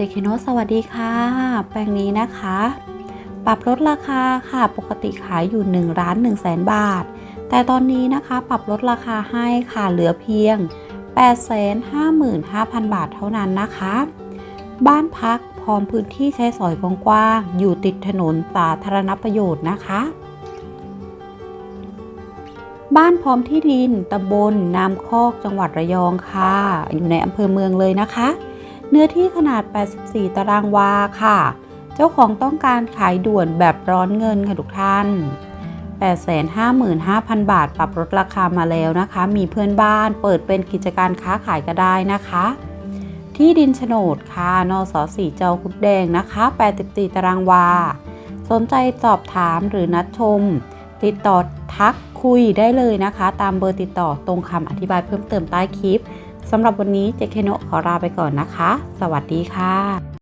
เจคิโนสวัสดีค่ะ แปลงนี้นะคะ ปรับลดราคาค่ะ ปกติขายอยู่1ล้าน1แสนบาท แต่ตอนนี้นะคะ ปรับลดราคาให้ค่ะ เหลือเพียง 855,000 บาทเท่านั้นนะคะ บ้านพักพร้อมพื้นที่ใช้สอยกว้างๆ อยู่ติดถนนสาธารณประโยชน์นะคะ บ้านพร้อมที่ดินตำบลน้ำคอกจังหวัดระยองค่ะ อยู่ในอำเภอเมืองเลยนะคะ เนื้อที่ขนาด 84 ตารางวาค่ะ เจ้าของต้องการขายด่วนแบบร้อนเงินค่ะทุกท่าน 855,000 บาท ปรับลดราคามาแล้วนะคะ มีเพื่อนบ้านเปิดเป็นกิจการค้าขายก็ได้นะคะ ที่ดินโฉนดค่ะนสสีเจ้าคุดแดงนะคะ 84 ตารางวา สนใจสอบถามหรือนัดชม ติดต่อทักคุยได้เลยนะคะ ตามเบอร์ติดต่อตรงคำอธิบายเพิ่มเติมใต้คลิป สำหรับวันนี้เจเคโนขอลาไปก่อนนะคะ สวัสดีค่ะ